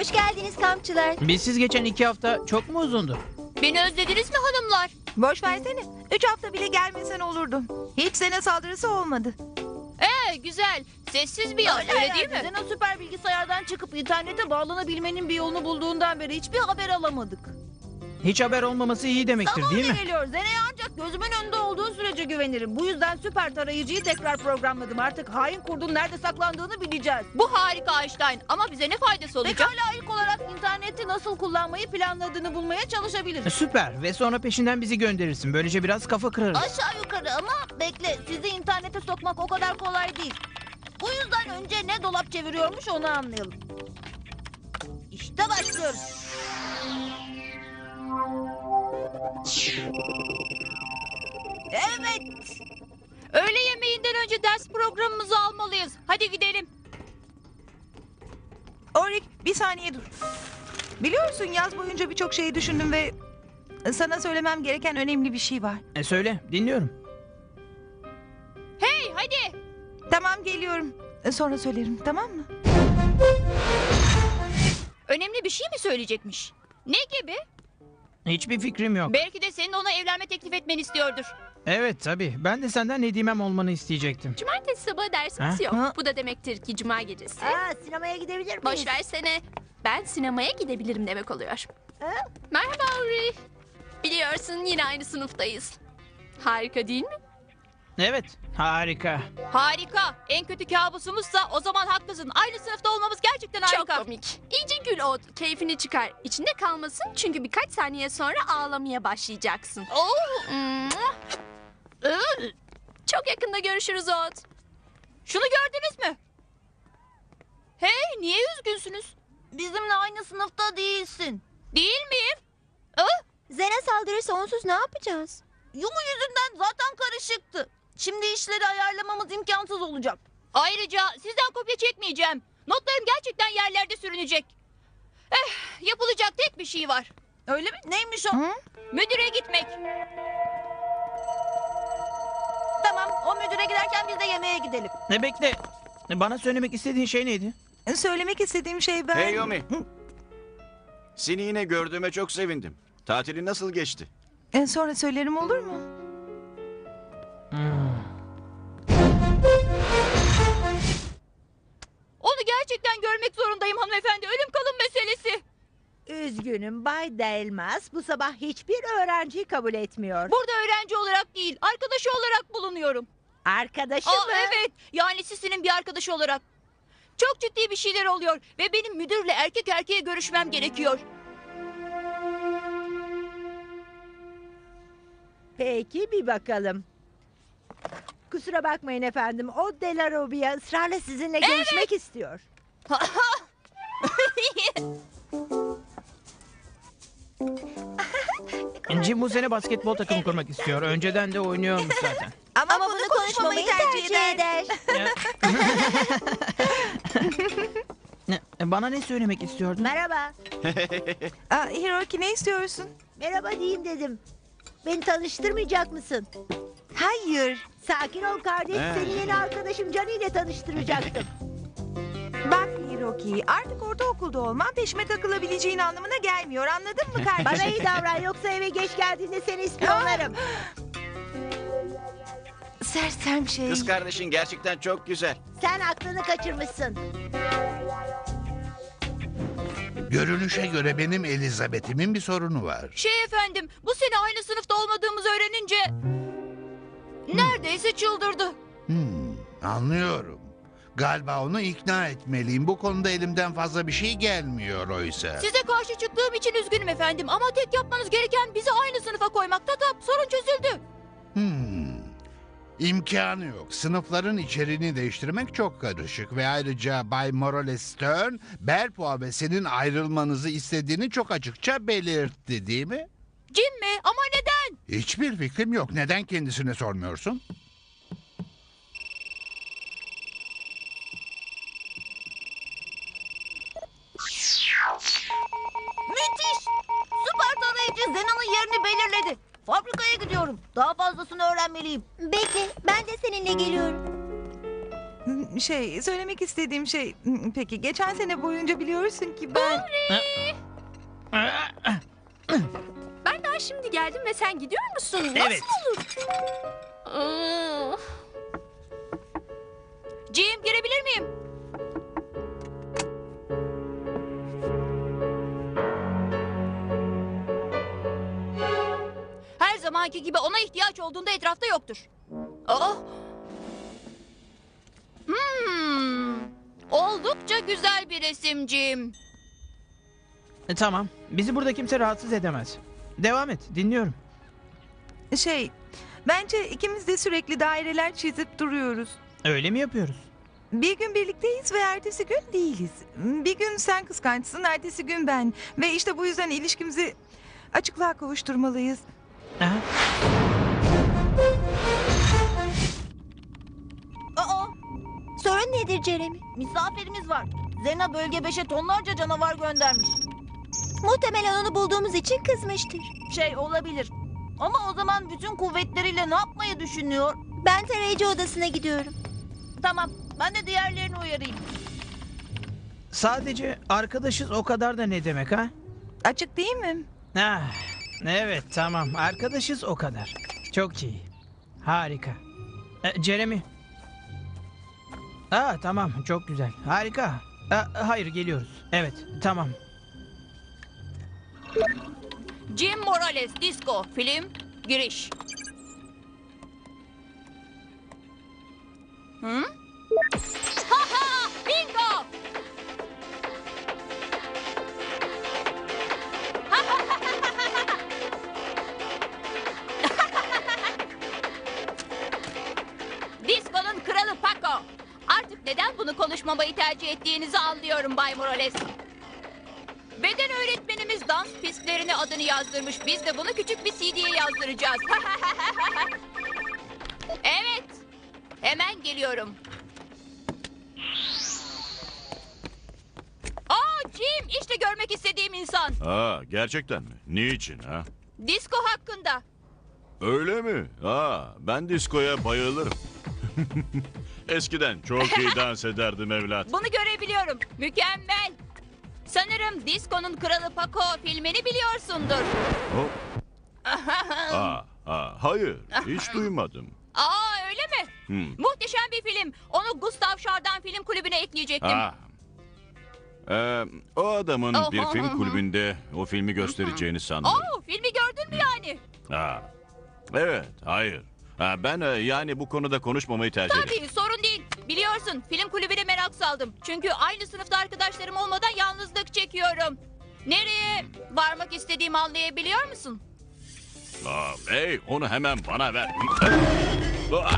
Hoş geldiniz kampçılar. Bizsiz geçen iki hafta çok mu uzundu? Beni özlediniz mi hanımlar? Boş versene. Üç hafta bile gelmesen olurdu. Hiç sene saldırısı olmadı. Ee güzel. Sessiz bir yaz öyle değil mi? Zena süper bilgisayardan çıkıp internete bağlanabilmenin bir yolunu bulduğundan beri hiçbir haber alamadık. Hiç haber olmaması iyi demektir Sana değil mi? geliyor. Zena'ya ancak gözümün önünde olduğu sürece güvenirim. Bu yüzden süper tarayıcıyı tekrar programladım. Artık hain kurdun nerede saklandığını bileceğiz. Bu harika Einstein ama bize ne faydası olacak? Pekala ilk olarak interneti nasıl kullanmayı planladığını bulmaya çalışabiliriz. Süper ve sonra peşinden bizi gönderirsin. Böylece biraz kafa kırarız. Aşağı yukarı ama bekle sizi internete sokmak o kadar kolay değil. Bu yüzden önce ne dolap çeviriyormuş onu anlayalım. İşte başlıyoruz. Evet. Öğle yemeğinden önce ders programımızı almalıyız. Hadi gidelim. Orik bir saniye dur. Biliyorsun yaz boyunca birçok şeyi düşündüm ve sana söylemem gereken önemli bir şey var. E, söyle dinliyorum. Hey hadi. Tamam geliyorum. Sonra söylerim tamam mı? Önemli bir şey mi söyleyecekmiş? Ne gibi? Hiçbir fikrim yok. Belki de senin ona evlenme teklif etmeni istiyordur. Evet tabii. Ben de senden Nedimem olmanı isteyecektim. Cumartesi sabahı dersimiz Ha? yok. Ha? Bu da demektir ki cuma gecesi. Aa, sinemaya gidebilir miyiz? Boş versene. Ben sinemaya gidebilirim demek oluyor. Merhaba Uri. Biliyorsun yine aynı sınıftayız. Harika değil mi? Evet harika. Harika. En kötü kabusumuzsa o zaman haklısın. Aynı sınıfta olmamız gerçekten harika. Çok komik. İyice gül ot. Keyfini çıkar. İçinde kalmasın çünkü birkaç saniye sonra ağlamaya başlayacaksın. Oo. Iı. Çok yakında görüşürüz ot. şunu gördünüz mü? Hey niye üzgünsünüz? Bizimle aynı sınıfta değilsin. Değil miyim? Zena saldırırsa onsuz ne yapacağız? Yumu yüzünden zaten karışıktı. Şimdi işleri ayarlamamız imkansız olacak. Ayrıca sizden kopya çekmeyeceğim. Notlarım gerçekten yerlerde sürünecek. Eh, yapılacak tek bir şey var. Öyle mi? Neymiş o? Hı? Müdüre gitmek. Tamam o müdüre giderken biz de yemeğe gidelim. Ne bekle. E, Bana söylemek istediğin şey neydi? Söylemek istediğim şey ben... Hey Yomi. Seni yine gördüğüme çok sevindim. Tatili nasıl geçti? E, Sonra söylerim olur mu? Onu gerçekten görmek zorundayım hanımefendi. Ölüm kalım meselesi. Üzgünüm Bay Delmas bu sabah hiçbir öğrenciyi kabul etmiyor. Burada öğrenci olarak değil, arkadaşı olarak bulunuyorum. Arkadaşı Aa, mı? evet, yani Sisi'nin bir arkadaşı olarak. Çok ciddi bir şeyler oluyor ve benim müdürle erkek erkeğe görüşmem gerekiyor. Peki bir bakalım. Kusura bakmayın efendim. O Delarobia ısrarla sizinle görüşmek istiyor. Jim bu sene basketbol takımı kurmak istiyor. Önceden de oynuyormuş zaten. Ama, Ama bunu, bunu konuşmamayı konuşmamayı tercih eder. Ne, e, Bana ne söylemek istiyordun? Merhaba. Aa, Hiroki ne istiyorsun? Merhaba diyeyim dedim. Beni tanıştırmayacak mısın? Hayır. Sakin ol kardeş. He. Seni yeni arkadaşım Cani ile tanıştıracaktım. Bak Hiroki artık ortaokulda olman peşime takılabileceğin anlamına gelmiyor. Anladın mı kardeşim? Bana iyi davran yoksa eve geç geldiğinde seni ispiyonlarım. Sersem şey. Kız kardeşin gerçekten çok güzel. Sen aklını kaçırmışsın. Görünüşe göre benim Elizabeth'imin bir sorunu var. Şey efendim, bu sene aynı sınıfta olmadığımızı öğrenince... Neredeyse çıldırdı. Hmm, anlıyorum. Galiba onu ikna etmeliyim. Bu konuda elimden fazla bir şey gelmiyor oysa. Size karşı çıktığım için üzgünüm efendim ama tek yapmanız gereken bizi aynı sınıfa koymak. Tatap, sorun çözüldü. Hmm. İmkanı yok. Sınıfların içeriğini değiştirmek çok karışık ve ayrıca Bay Morales Stern, Belpoa ve senin ayrılmanızı istediğini çok açıkça belirtti değil mi? Cin mi? Ama neden? Hiçbir fikrim yok. Neden kendisine sormuyorsun? Müthiş. Süper tarayıcı Zena'nın yerini belirledi. Fabrikaya gidiyorum. Daha fazlasını öğrenmeliyim. Bekle ben de seninle geliyorum. Şey söylemek istediğim şey peki geçen sene boyunca biliyorsun ki ben Ben geldim ve sen gidiyor musun? Nasıl Evet. olur? Aa, Jim girebilir miyim? Her zamanki gibi ona ihtiyaç olduğunda etrafta yoktur. Aa. Hmm. Oldukça güzel bir resim Jim. E, tamam. Bizi burada kimse rahatsız edemez. Devam et. Dinliyorum. şey bence ikimiz de sürekli daireler çizip duruyoruz. Öyle mi yapıyoruz? Bir gün birlikteyiz ve ertesi gün değiliz. Bir gün sen kıskançsın, ertesi gün ben. Ve işte bu yüzden ilişkimizi açıklığa kavuşturmalıyız. Aha. Aa, Sorun nedir Jeremy? misafirimiz var. Zena bölge 5'e tonlarca canavar göndermiş. Muhtemelen onu bulduğumuz için kızmıştır. Şey olabilir. Ama o zaman bütün kuvvetleriyle ne yapmayı düşünüyor? Ben tarayıcı odasına gidiyorum. Tamam, ben de diğerlerini uyarayım. Sadece arkadaşız o kadar da ne demek ha? Açık değil mi? Ah, evet tamam. Arkadaşız o kadar. Çok iyi. Harika. E, Jeremy. Aa tamam çok güzel. Harika. Aa, hayır geliyoruz. Evet tamam. Jim Morales Disco film giriş. Hı? Ha ha! Bingo! Disco'nun kralı Paco. Artık neden bunu konuşmamayı tercih ettiğinizi anlıyorum Bay Morales. Beden öğretmenimiz dans pistlerine adını yazdırmış. Biz de bunu küçük bir CD'ye yazdıracağız. evet. Hemen geliyorum. Aa Jim işte görmek istediğim insan. Aa, gerçekten mi? Niçin ha? Disco hakkında. Öyle mi? Aa, ben diskoya bayılırım. Eskiden çok iyi dans ederdim evlat. Bunu görebiliyorum. Mükemmel. Sanırım Disco'nun Kralı Paco filmini biliyorsundur. Hop. Aa, aa, hayır, hiç duymadım. Aa öyle mi? Hmm. Muhteşem bir film. Onu Gustav Şardan Film Kulübü'ne ekleyecektim. Aa. Ee, o adamın Oh, bir oh, film oh, kulübünde o filmi göstereceğini sandım. Oo, filmi gördün mü yani? Aa. Evet, hayır. Ha, ben e, yani bu konuda konuşmamayı tercih ederim. Tabii sorun değil. Biliyorsun film kulübüne merak saldım. Çünkü aynı sınıfta arkadaşlarım olmadan yalnızlık çekiyorum. Nereye varmak istediğimi anlayabiliyor musun? Aa, hey, onu hemen bana ver. Aa,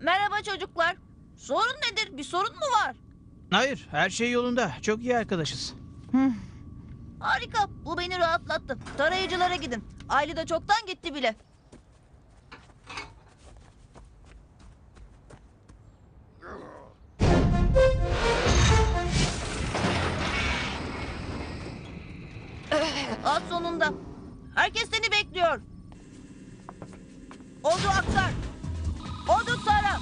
Merhaba çocuklar. Sorun nedir? Bir sorun mu var? Hayır her şey yolunda. Çok iyi arkadaşız. Harika. Bu beni rahatlattı. Tarayıcılara gidin. Aylı da çoktan gitti bile. At sonunda. Herkes seni bekliyor. Odu aktar. Odu tara.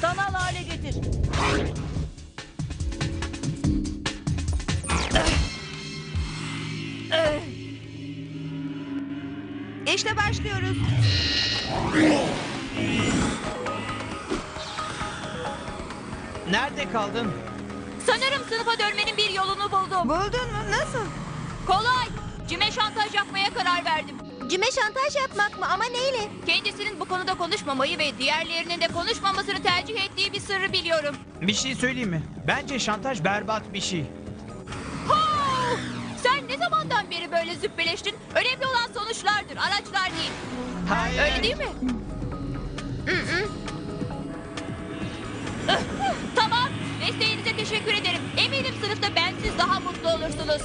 Sanal hale getir. İşte başlıyoruz. Nerede kaldın? Sanırım sınıfa dönmenin bir yolunu buldum. Buldun mu? Nasıl? Kolay. Cime şantaj yapmaya karar verdim. Cime şantaj yapmak mı ama neyle? Kendisinin bu konuda konuşmamayı ve diğerlerinin de konuşmamasını tercih ettiği bir sırrı biliyorum. Bir şey söyleyeyim mi? Bence şantaj berbat bir şey. Züppeleştin? Önemli olan sonuçlardır, araçlar değil. Hayır. Öyle değil mi? Tamam, desteğinize teşekkür ederim. Eminim sınıfta bensiz daha mutlu olursunuz.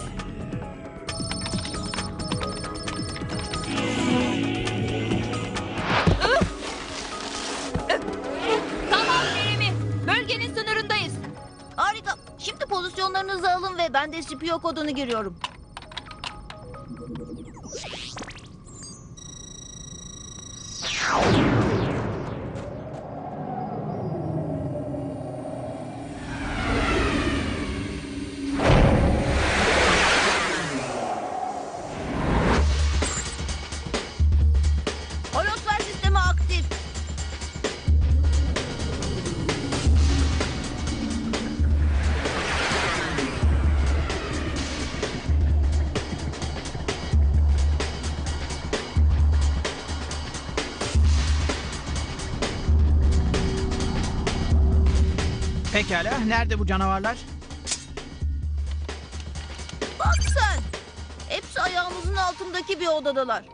Tamam Jeremy, bölgenin sınırındayız. Harika. Şimdi pozisyonu C3PO kodunu giriyorum. you. Pekala, nerede bu canavarlar? Bak sen. Hepsi ayağımızın altındaki bir odadalar.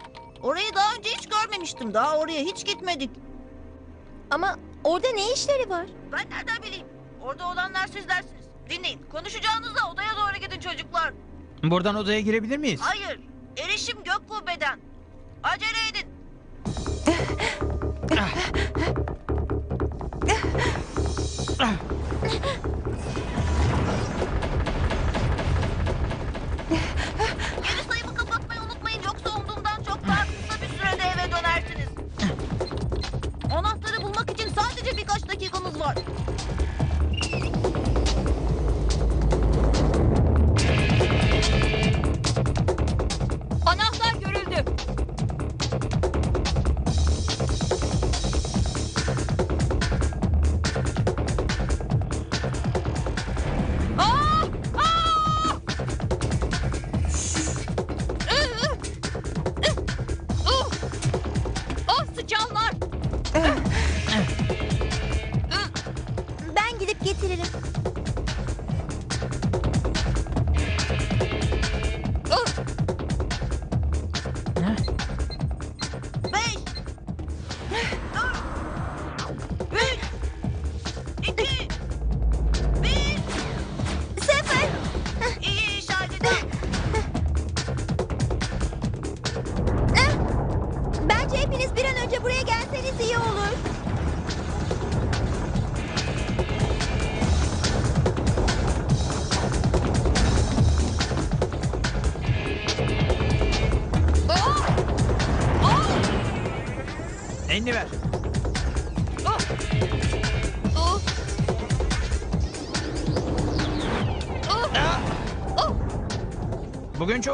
Orayı daha önce hiç görmemiştim. Daha oraya hiç gitmedik. Ama orada ne işleri var? Ben nereden bileyim? Orada olanlar sizlersiniz. Dinleyin. Konuşacağınızda odaya doğru gidin çocuklar. Buradan odaya girebilir miyiz? Hayır. Erişim gök kubbeden. Acele edin. Ah, Geri sayımı kapatmayı unutmayın. Yoksa umduğumdan çok daha kısa bir sürede eve dönersiniz. Anahtarı bulmak için sadece birkaç dakikamız var.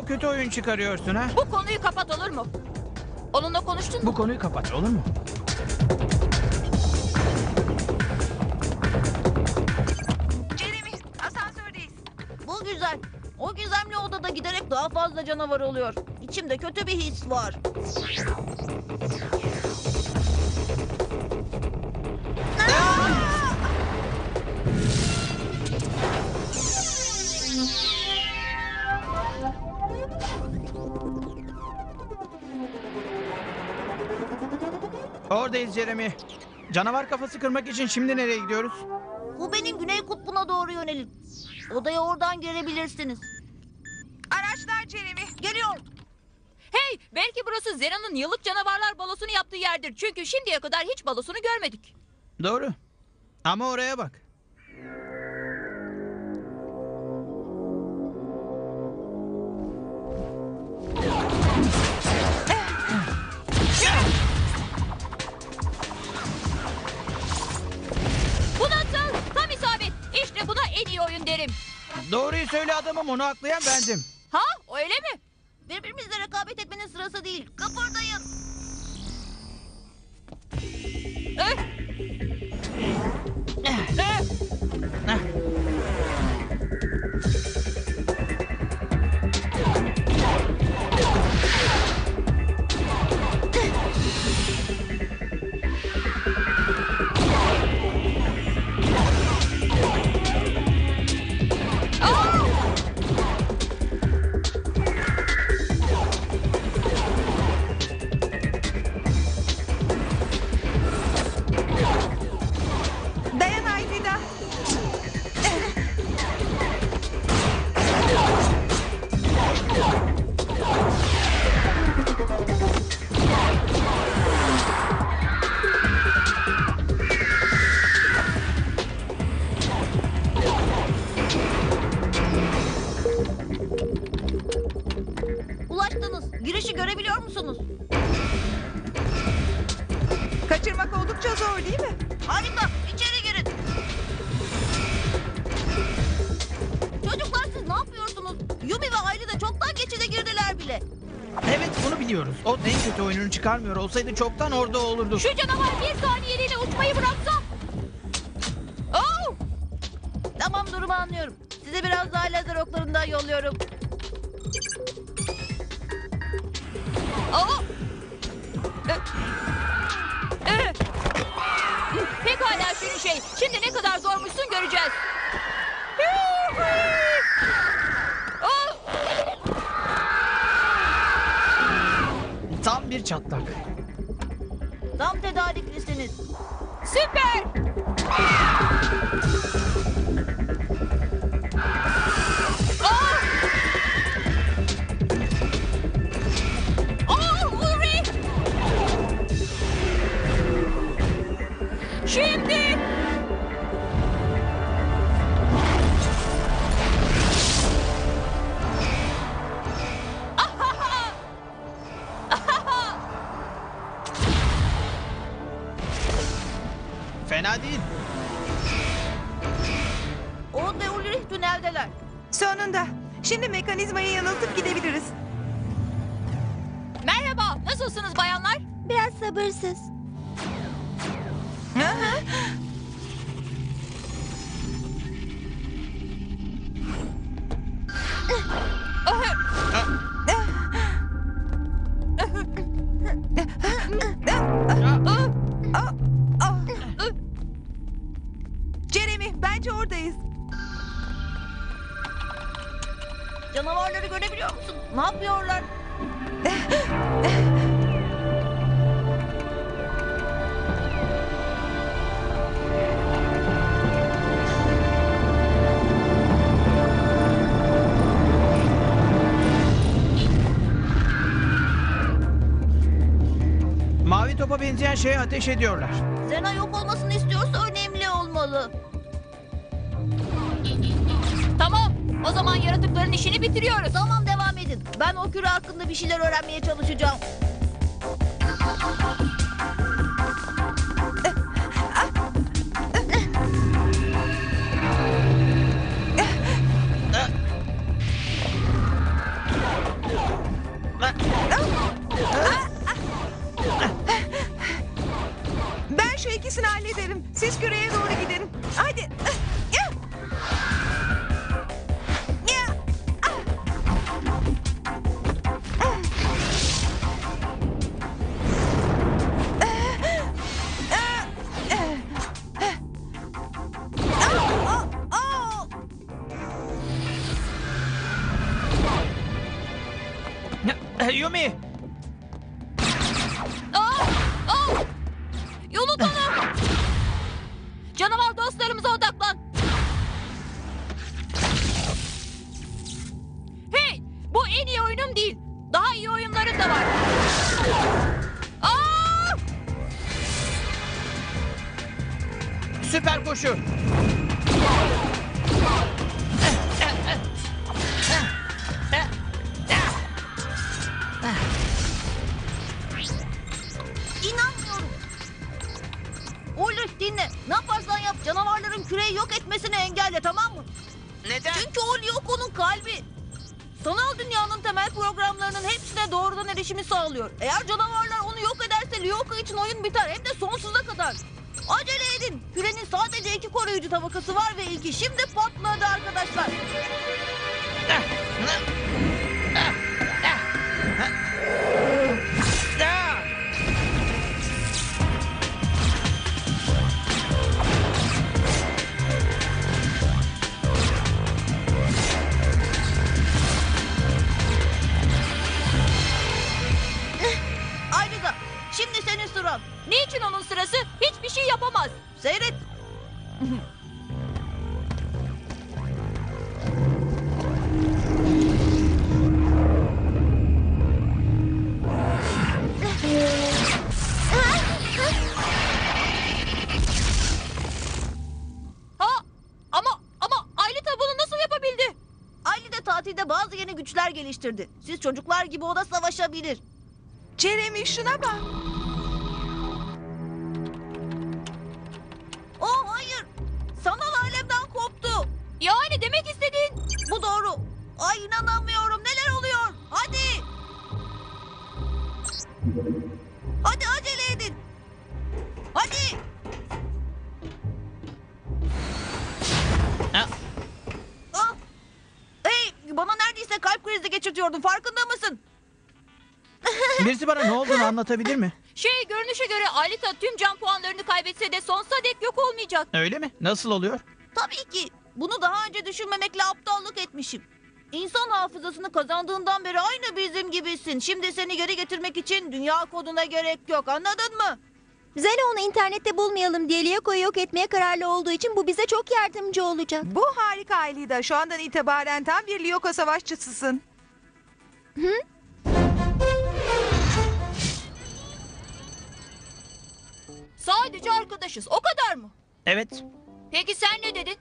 Çok kötü oyun çıkarıyorsun ha. Bu konuyu kapat olur mu? Onunla konuştun mu? Bu konuyu kapat olur mu? Jeremy asansördeyiz. Bu güzel. O gizemli odada giderek daha fazla canavar oluyor. İçimde kötü bir his var. Oradayız Jeremy. Canavar kafası kırmak için şimdi nereye gidiyoruz? Bu benim güney kutbuna doğru yönelin. Odaya oradan girebilirsiniz. Araçlar Jeremy. Geliyor. Hey, belki burası Zena'nın yıllık canavarlar balosunu yaptığı yerdir. Çünkü şimdiye kadar hiç balosunu görmedik. Doğru. Ama oraya bak. En iyi oyun derim. Doğruyu söyle adamım onu aklayan bendim. Ha, öyle mi? Birbirimizle rekabet etmenin sırası değil. Kıpırdayın. Eh. Eh. Heh. Dayan Kaçırmak oldukça zor değil mi? Harika. İçeri girin. Çocuklar siz ne yapıyorsunuz? Yumi ve Ayli de çoktan geçide girdiler bile. Evet bunu biliyoruz. O en kötü oyununu çıkarmıyor olsaydı çoktan orada olurdu. Şu canavar bir saniyeliğine uçmayı bıraksa. Oh! Tamam durumu anlıyorum. Size biraz daha lazer oklarından yolluyorum. Oh! Ee, ee. Şey. Şimdi ne kadar zormuşsun göreceğiz. Oh! Tam bir çatlak. Tam tedariklisiniz. Süper! Fena değil. Oğuz ve Ulrich tüneldeler. Sonunda. Şimdi mekanizmayı yanıltıp gidebiliriz. Merhaba, nasılsınız bayanlar? Biraz sabırsız. Topa benzeyen şeye ateş ediyorlar. Zena yok olmasını istiyorsa önemli olmalı. Tamam, o zaman yaratıkların işini bitiriyoruz. Tamam devam edin. Ben o küre hakkında bir şeyler öğrenmeye çalışacağım. İkisini hallederim. Siz küreye doğru gidin. Hadi. Sırası? Hiçbir şey yapamaz. Seyret. Ha? Ama ama Aylita bunu nasıl yapabildi? Ayli de tatilde bazı yeni güçler geliştirdi. geliştirdi. Siz çocuklar gibi o da savaşabilir. Jeremy şuna bak. Hadi acele edin. Hadi. Ha, Ah. Hey bana neredeyse kalp krizi geçirtiyordun. Farkında mısın? birisi bana ne olduğunu anlatabilir mi? şey görünüşe göre Alita tüm can puanlarını kaybetse de sonsuza dek yok olmayacak. Öyle mi? Nasıl oluyor? Tabii ki. Bunu daha önce düşünmemekle aptallık etmişim. İnsan hafızasını kazandığından beri aynı bizim gibisin. Şimdi seni geri getirmek için dünya koduna gerek yok. Anladın mı? Zena onu internette bulmayalım diye Liako'yu yok etmeye kararlı olduğu için bu bize çok yardımcı olacak. Bu harika Aylida. Şu andan itibaren tam bir Lyoko savaşçısısın. Sadece arkadaşız. O kadar mı? Evet. Peki sen ne dedin?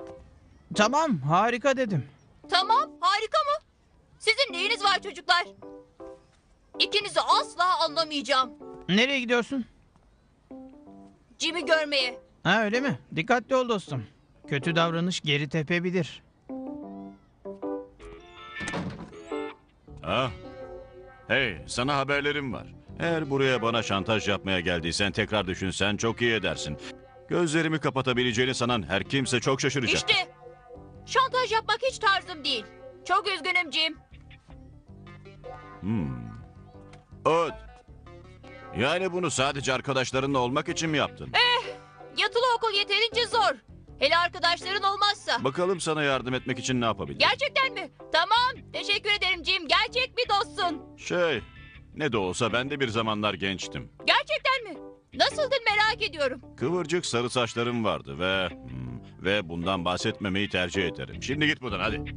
Tamam, harika dedim. Tamam, harika mı? Sizin neyiniz var çocuklar? İkinizi asla anlamayacağım. Nereye gidiyorsun? Jim'i görmeye. Ha öyle mi? Dikkatli ol dostum. Kötü davranış geri tepebilir. Ha? Hey, sana haberlerim var. Eğer buraya bana şantaj yapmaya geldiysen tekrar düşünsen çok iyi edersin. Gözlerimi kapatabileceğini sanan her kimse çok şaşıracak. İşte. Şantaj yapmak hiç tarzım değil. Çok üzgünüm Jim. Hmm. Öt. Yani bunu sadece arkadaşlarınla olmak için mi yaptın? Yatılı okul yeterince zor. Hele arkadaşların olmazsa. Bakalım sana yardım etmek için ne yapabilirim? Gerçekten mi? Tamam. Teşekkür ederim Jim. Gerçek bir dostsun. Şey, ne de olsa ben de bir zamanlar gençtim. Gerçekten mi? Nasıldın merak ediyorum. Kıvırcık sarı saçlarım vardı ve... hmm, ve bundan bahsetmemeyi tercih ederim. Şimdi git buradan hadi.